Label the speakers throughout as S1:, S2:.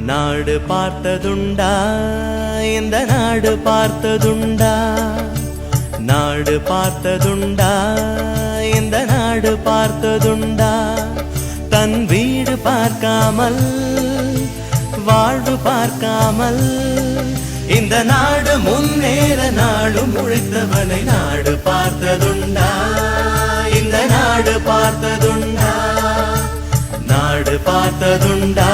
S1: நாடு பார்த்ததுண்டா இந்த நாடு பார்த்ததுண்டா. நாடு பார்த்ததுண்டா இந்த நாடு பார்த்ததுண்டா. தன் வீடு பார்க்காமல் வாழ்வு பார்க்காமல் இந்த நாடு முன்னேற நாடும் முழித்தவனை நாடு பார்த்ததுண்டா. இந்த நாடு பார்த்ததுண்டா. நாடு பார்த்ததுண்டா.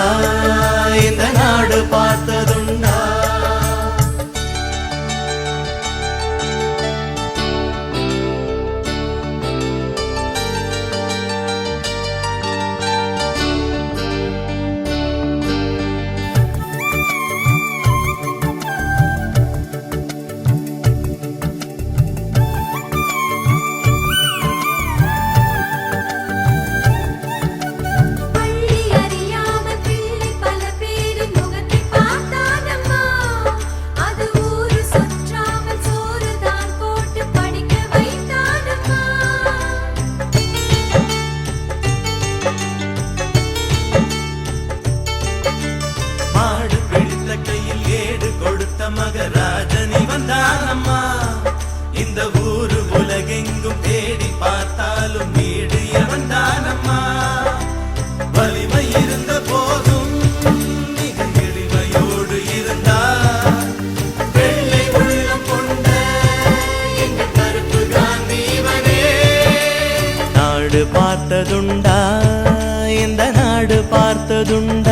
S1: கொடுத்த மகராஜனி வந்தானம்மா இந்த ஊரு உலகெங்கும் தேடி பார்த்தாலும் வீடு எவன் தானம்மா வலிமை இருந்த போதும் மிக எளிமையோடு இருந்தார். வெள்ளை உள்ளம் கொண்ட எங்கள் கருப்பு காந்தீவனே. நாடு பார்த்ததுண்டா இந்த நாடு பார்த்ததுண்டா.